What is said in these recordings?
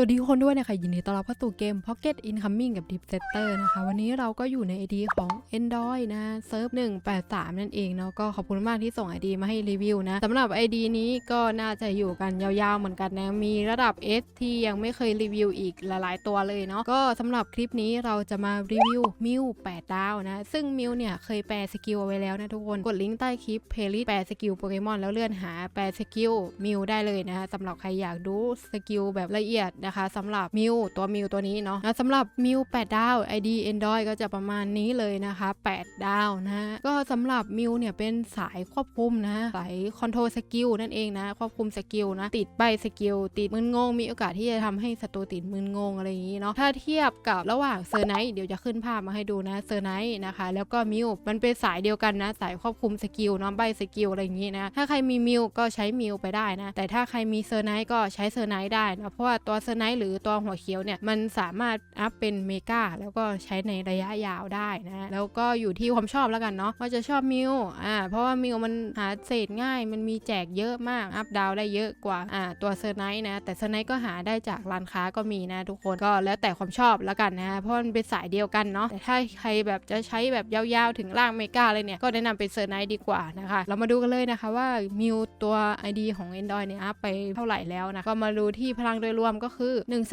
สวัสดีทุกคนด้วยนะคะ ยินดีต้อนรับเข้าสู่เกม Pocket Incoming กับ Deep Setter นะคะ วันนี้เราก็อยู่ใน ID ของ Endoy นะเซิร์ฟ183 นั่นเองเนาะก็ขอบคุณมากที่ส่ง ID มาให้รีวิวนะสำหรับ ID นี้ก็น่าจะอยู่กันยาวๆเหมือนกันนะ มีระดับ S ที่ยังไม่เคยรีวิวอีกหลายๆตัวเลยเนาะก็สำหรับคลิปนี้เราจะมารีวิวมิว8ดาวนะ ซึ่งมิวเนี่ยเคยแปลสกิลเอาไว้แล้วนะทุกคนกดลิงก์ใต้คลิปเพลย์แปลสกิลโปเกมอนแล้วเลื่อนหาแปลสกิลมิวได้เลยนะคะสำหรับใครอยากดูสกิลแบบละเอียดนะคะสำหรับมิวตัวมิวตัวนี้เนาะสำหรับมิว8ดาว ID Endoy ก็จะประมาณนี้เลยนะคะ 8 ดาวนะก็สำหรับมิวเนี่ยเป็นสายควบคุมนะสายคอนโทรลสกิลนั่นเองนะควบคุมสกิลนะติดใบสกิลติดมึนงง มีโอกาสที่จะทำให้ศัตรูติดมึนงงอะไรอย่างนี้เนาะถ้าเทียบกับระหว่างเซอร์ไนท์เดี๋ยวจะขึ้นภาพมาให้ดูนะเซอร์ไนท์นะคะ แล้วก็มิวมันเป็นสายเดียวกันนะสายควบคุมสกิลเนาะใบสกิลอะไรอย่างนี้นะถ้าใครมีมิวก็ใช้มิวไปได้นะแต่ถ้าใครมีเซอร์ไนท์ก็ใช้เซอร์ไนท์ได้นะเพราะว่าตัวเซอร์ไนท์หรือตัวหัวเขียวเนี่ยมันสามารถอัพเป็นเมกาแล้วก็ใช้ในระยะยาวได้นะแล้วก็อยู่ที่ความชอบแล้วกันเนาะว่าจะชอบมิวอ่าเพราะว่ามิวมันหาเศษง่าย มันมีแจกเยอะมากอัพดาวได้เยอะกว่าอ่าตัวเซอร์ไนท์นะแต่เซอร์ไนท์ก็หาได้จากร้านค้าก็มีนะทุกคนก็แล้วแต่ความชอบแล้วกันนะเพราะมันเป็นสายเดียวกันเนาะแต่ถ้าใครแบบจะใช้แบบยาวๆถึงล่างเมกาเลยเนี่ยก็แนะนำเป็นเซอร์ไนท์ดีกว่านะคะเรามาดูกันเลยนะคะว่ามิวตัว ID ของ Android เนี่ยอัพไปเท่าไหร่แล้วนะก็มาดูที่พลังโดยรวมก็คือ1 2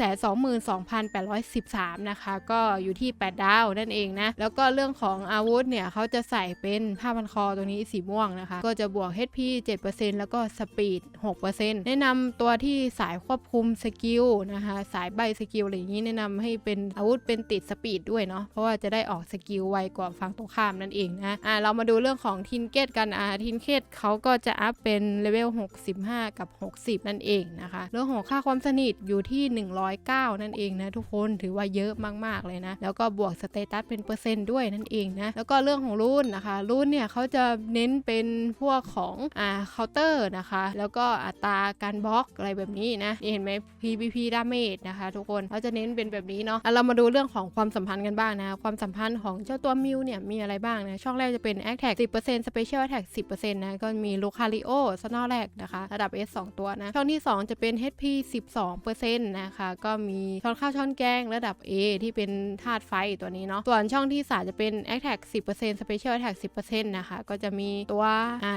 2 813 นะคะ ก็อยู่ที่ 8 ดาวนั่นเองนะ แล้วก็เรื่องของอาวุธเนี่ยเขาจะใส่เป็นผ้าพันคอตัวนี้สีม่วงนะคะ ก็จะบวก HP 7%แล้วก็สปีด 6%แนะนำตัวที่สายควบคุมสกิลนะคะ สายใบสกิลอะไรอย่างนี้แนะนำให้เป็นอาวุธเป็นติดสปีดด้วยเนาะ เพราะว่าจะได้ออกสกิลไวกว่าฝั่งตรงข้ามนั่นเองนะ อ่าเรามาดูเรื่องของทินเกตกันอ่าทินเกตเขาก็จะอัพเป็นเลเวล65 กับ 60 นั่นเองนะคะ เรื่องของค่าความสนิทอยู่ที่109 นั่นเองนะทุกคนถือว่าเยอะมากๆเลยนะ แล้วก็บวกสเตตัสเป็นเปอร์เซ็นต์ด้วยนั่นเองนะ แล้วก็เรื่องของรุ่นนะคะ รุ่นเนี่ยเขาจะเน้นเป็นพวกของอ่าเคาน์เตอร์นะคะ แล้วก็อัตราการบล็อกอะไรแบบนี้นะเห็นไหม PVP damage นะคะ ทุกคนเขาจะเน้นเป็นแบบนี้เนาะอะเรามาดูเรื่องของความสัมพันธ์กันบ้างนะความสัมพันธ์ของเจ้าตัวมิวเนี่ยมีอะไรบ้างนะช่องแรกจะเป็น Attack 10% Special Attack 10%นะก็มี Lucario ซนอแรกนะคะ ระดับ S 2 ตัวนะ ช่องที่ 2 จะเป็น HP 12%นะคะ ก็มีช้อนข้าวช้อนแกงระดับ A ที่เป็นธาตุไฟตัวนี้เนาะส่วนช่องที่ 3 จะเป็น Attack 10% Special Attack 10%นะคะ ก็จะมีตัว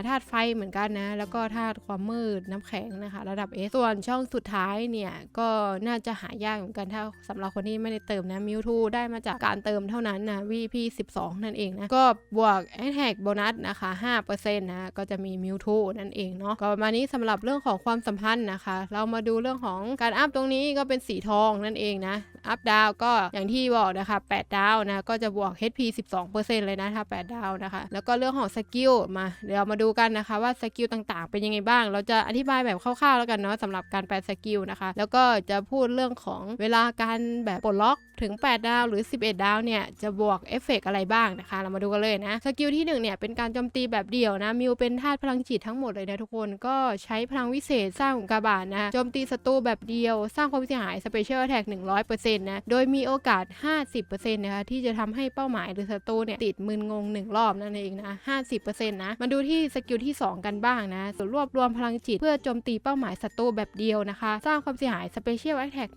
ธาตุไฟเหมือนกันนะ แล้วก็ธาตุความมืดน้ำแข็งนะคะ ระดับ S ส่วนช่องสุดท้ายเนี่ยก็น่าจะหายากเหมือนกันถ้าสำหรับคนที่ไม่ได้เติมนะมิวทูได้มาจากการเติมเท่านั้นนะ VP 12 นั่นเองนะ ก็บวก Attack โบนัสนะคะ5%นะก็จะมีมิวทูนั่นเองเนาะก็ประมาณนี้สำหรับเรื่องของความสัมพันธ์นะคะ เรามาดูเรื่องของการอัพตรงนี้ก็เป็นสีทองนั่นเองนะ อัพดาวก็อย่างที่บอกนะคะ8ดาวนะก็จะบวก HP 12%เลยนะถ้า8ดาวนะคะ แล้วก็เรื่องของสกิลมาเดี๋ยวมาดูกันนะคะว่าสกิลต่างๆ เป็นยังไงบ้าง เราจะอธิบายแบบคร่าวๆแล้วกันเนาะสำหรับการแปลสกิลนะคะ แล้วก็จะพูดเรื่องของเวลาการแบบปลดล็อกถึง 8 ดาวหรือ 11 ดาวเนี่ยจะบวกเอฟเฟกอะไรบ้างนะคะ เรามาดูกันเลยนะสกิลที่ 1 เนี่ยเป็นการโจมตีแบบเดี่ยวนะมิวเป็นธาตุพลังจิตทั้งหมดเลยนะทุกคนก็ใช้พลังวิเศษสร้างอุกกาบาตนะโจมตีศัตรูแบบเดียวสร้างความเสียหาย Special Attack 100%นะ โดยมีโอกาส 50%นะคะที่จะทำให้เป้าหมายหรือศัตรูเนี่ยติดมึนงง 1 รอบนั่นเองนะ 50%นะ มาดูที่สกิลที่ 2 กันบ้างนะส่วนรวบรวมพลังจิต เพื่อโจมตีเป้าหมายศัตรูแบบเดียวนะคะ สร้างความเสียหาย Special Attack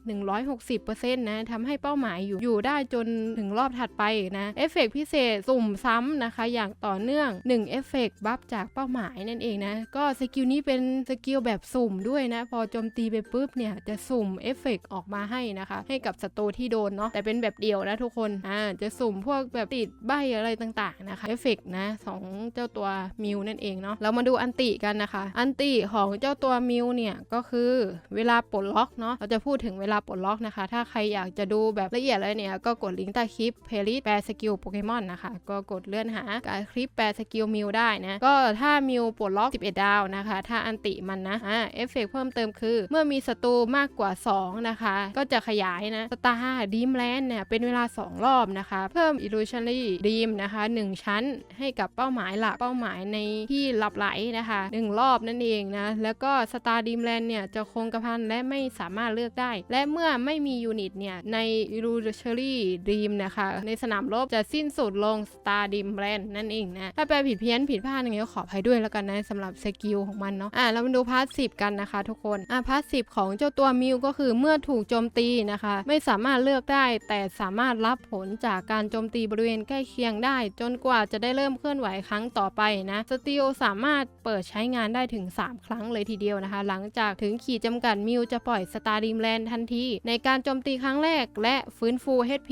160%นะทำให้เป้าหมายอยู่อยู่ได้จนถึงรอบถัดไปนะเอฟเฟกพิเศษสุ่มซ้ำนะคะ อย่างต่อเนื่อง1เอฟเฟกบัฟจากเป้าหมายนั่นเองนะก็สกิลนี้เป็นสกิลแบบสุ่มด้วยนะ พอโจมตีไปปุ๊บเนี่ยจะสุ่มเอฟเฟกออกมาให้นะคะ ให้กับศัตรูที่โดนเนาะแต่เป็นแบบเดียวนะทุกคนอ่าจะสุ่มพวกแบบติดใบอะไรต่างๆนะคะเอฟเฟกนะของเจ้าตัวมิวนั่นเองเนาะเรามาดูอันติกันนะคะ อันติของเจ้าตัวมิวเนี่ยก็คือเวลาปลดล็อกเนาะเราจะพูดถึงเวลาปลดล็อกนะคะ ถ้าใครอยากจะดูแบบละเอียดเลยเนี่ยก็กดลิงก์ใต้คลิปเพลย์ส์แปลสกิลโปเกมอนนะคะ ก็กดเลื่อนหาการคลิปแปลสกิลมิวได้นะก็ถ้ามิวปลดล็อก 11 ดาวนะคะ ถ้าอันติมันนะอ่าเอฟเฟกเพิ่มเติมคือ เมื่อมีศัตรูมากกว่า 2 นะคะ ก็จะขยายนะสตาร์ดีมแลนด์เนี่ยเป็นเวลา 2 รอบนะคะ เพิ่ม illusionary dream นะคะ 1 ชั้นให้กับเป้าหมายหลักเป้าหมายในที่หลับไหลนะคะ 1 รอบนั่นเองนะ แล้วก็สตาร์ดีมแลนด์เนี่ยจะคงกระพันและไม่สามารถเลือกได้ และเมื่อไม่มียูนิตเนี่ยใน illusionary dream นะคะ ในสนามรบจะสิ้นสุดลง Star Dream Land นั่นเองนะถ้าแปลผิดเพี้ยนผิดพลาดอย่างเงี้ยขออภัยด้วยแล้วกันนะสำหรับสกิลของมันเนาะอะเรามาดูพาสซีฟกันนะคะ ทุกคนอะพาสซีฟของเจ้าตัวมิวก็คือเมื่อถูกโจมตีนะคะ ไม่สามารถเลือกได้ แต่สามารถรับผลจากการโจมตีบริเวณใกล้เคียงได้ จนกว่าจะได้เริ่มเคลื่อนไหวครั้งต่อไปนะสตีลสามารถเปิดใช้งานได้ถึง 3 ครั้งเลยทีเดียวนะคะ หลังจากถึงขีดจำกัดมิวจะปล่อยสตาร์ดีมแลนด์ทันที ในการโจมตีครั้งแรก และฟื้นฟู HP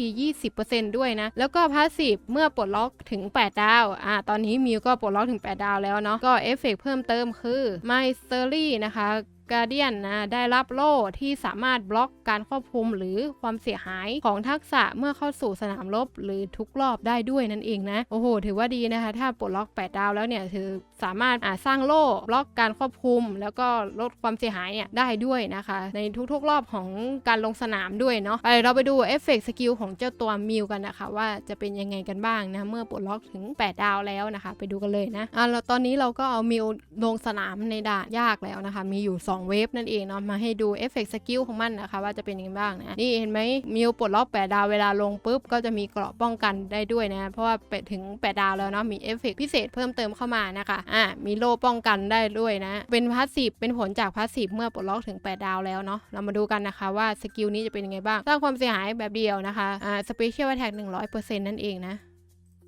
20%ด้วยนะ แล้วก็พาสซีฟเมื่อปลดล็อกถึง 8 ดาวอ่าตอนนี้มิวก็ปลดล็อกถึง 8 ดาวแล้วเนาะก็เอฟเฟกต์เพิ่มเติมคือ My s t e r y นะคะ กาเดียนนะได้รับโล่ที่สามารถบล็อกการควบคุมหรือความเสียหายของทักษะเมื่อเข้าสู่สนามรบหรือทุกรอบได้ด้วยนั่นเองนะ โอ้โห ถือว่าดีนะคะ ถ้าปลดล็อก 8 ดาวแล้วเนี่ยถือสามารถาสร้างโล่บล็อกการควบคุม แล้วก็ลดความเสียหายเนี่ยได้ด้วยนะคะ ในทุกๆรอบของการลงสนามด้วยเนาะไปเราไปดูเอฟเฟกต์สกิลของเจ้าตัวมิวกันนะคะ ว่าจะเป็นยังไงกันบ้างนะเมื่อปลดล็อกถึง 8 ดาวแล้วนะคะ ไปดูกันเลยนะอ่าแล้วตอนนี้เราก็เอามิวลงสนามในด่านยากแล้วนะคะ มีอยู่ 2เวฟนั่นเองเนาะมาให้ดูเอฟเฟกต์สกิลของมันนะคะ ว่าจะเป็นยังไงบ้างนะนี่เห็นไหมมิวปลดล็อก8ดาวเวลาลงปุ๊บ ก็จะมีเกราะป้องกันได้ด้วยนะ เพราะว่าไปถึง8ดาวแล้วเนาะมีเอฟเฟกต์พิเศษเพิ่มเติมเข้ามานะคะอ่ามีโล่ป้องกันได้ด้วยนะ เป็นพาสซีฟเป็นผลจากพาสซีฟเมื่อปลดล็อกถึง8ดาวแล้วเนาะเรามาดูกันนะคะว่าสกิลนี้จะเป็นยังไงบ้างสร้างความเสียหายแบบเดียวนะคะอ่าสเปเชียลแท็ก100%นั่นเองนะ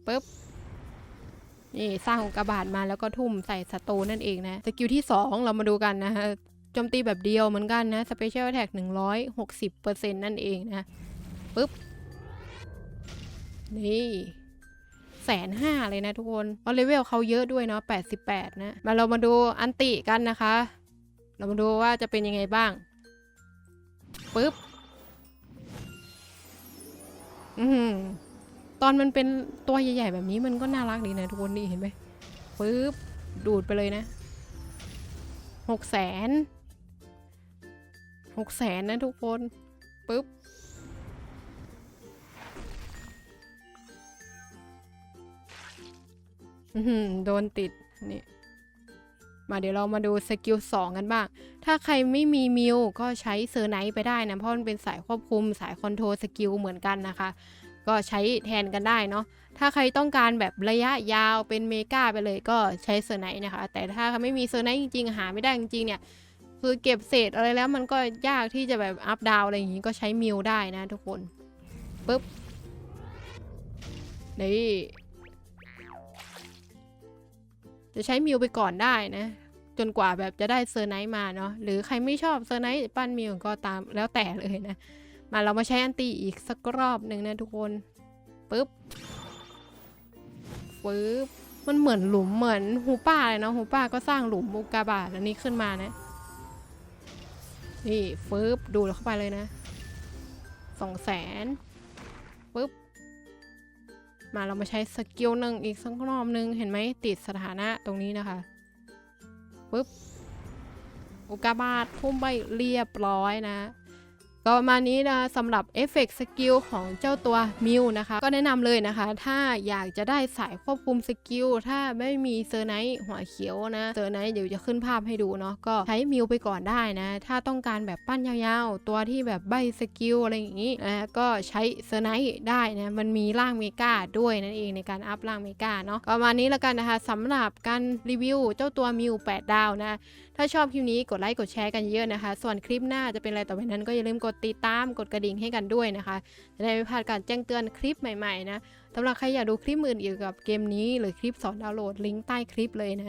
ปุ๊บนี่สร้างกระบาดมาแล้วก็ทุ่มใส่ศัตรูนั่นเองนะ สกิลที่ 2 เรามาดูกันนะคะ จมตีแบบเดียวเหมือนกันนะสเปเชียลแท็ก160%นั่นเองนะปุ๊บ นี่แสนห้าเลยนะทุกคนเพราะเลเวลเขาเยอะด้วยเนาะ88นะมาเรามาดูอันติกันนะคะ เรามาดูว่าจะเป็นยังไงบ้างปุ๊บ อือตอนมันเป็นตัวใหญ่ๆแบบนี้มันก็น่ารักดีนะทุกคนนี่เห็นไหมปึ๊บ ดูดไปเลยนะหกแสน หกแสนนะทุกคนปึ๊บโดนติดนี่ มาเดี๋ยวเรามาดูสกิล2กันบ้าง ถ้าใครไม่มีมิวก็ใช้เซอร์ไนท์ไปได้นะ เพราะมันเป็นสายควบคุมสายคอนโทรลสกิลเหมือนกันนะคะ ก็ใช้แทนกันได้เนาะ ถ้าใครต้องการแบบระยะยาวเป็นเมกาไปเลยก็ใช้เซอร์ไนท์นะคะ แต่ถ้าไม่มีเซอร์ไนท์จริงๆ หาไม่ได้จริงๆเนี่ย คือเก็บเศษอะไรแล้วมันก็ยากที่จะแบบอัพดาวอะไรอย่างนี้ก็ใช้มิวได้นะทุกคนปึ๊บนี่จะใช้มิวไปก่อนได้นะ จนกว่าแบบจะได้เซอร์ไนท์มาเนาะหรือใครไม่ชอบเซอร์ไนท์ปั้นมิวก็ตามแล้วแต่เลยนะ มาเรามาใช้อันตีอีกสักรอบหนึ่งนะทุกคนปึ๊บปึ๊บมันเหมือนหลุมเหมือนฮูป้าเลยเนาะฮูป้าก็สร้างหลุมอุกกาบาตอันนี้ขึ้นมานะ นี่ฟึบดูดเข้าไปเลยนะสองแสนปึ๊บ มาเรามาใช้สกิลหนึ่งอีกสักรอบหนึ่งเห็นไหมติดสถานะตรงนี้นะคะปึ๊บอุกกาบาตพุ่มไปเรียบร้อยนะ ก็ประมาณนี้นะสำหรับเอฟเฟกต์สกิลของเจ้าตัวมิวนะคะ ก็แนะนำเลยนะคะ ถ้าอยากจะได้สายควบคุมสกิลถ้าไม่มีเซอร์ไนท์หัวเขียวนะเซอร์ไนท์เดี๋ยวจะขึ้นภาพให้ดูเนาะก็ใช้มิวไปก่อนได้นะ ถ้าต้องการแบบปั้นยาวๆ ตัวที่แบบใบสกิลอะไรอย่างนี้นะก็ใช้เซอร์ไนท์ได้นะมันมีร่างเมกาด้วยนั่นเองในการอัพร่างเมกาเนาะประมาณนี้แล้วกันนะคะสำหรับการรีวิวเจ้าตัวมิว8ดาวนะถ้าชอบคลิปนี้กดไลค์กดแชร์กันเยอะนะคะ ส่วนคลิปหน้าจะเป็นอะไรต่อไปนั้นก็อย่าลืมกดดติดตามกดกระดิ่งให้กันด้วยนะคะ จะได้ไม่พลาดการแจ้งเตือนคลิปใหม่ๆนะสำหรับใครอยากดูคลิปอื่นเกี่ยวกับเกมนี้หรือคลิปสอนดาวน์โหลดลิงก์ใต้คลิปเลยนะ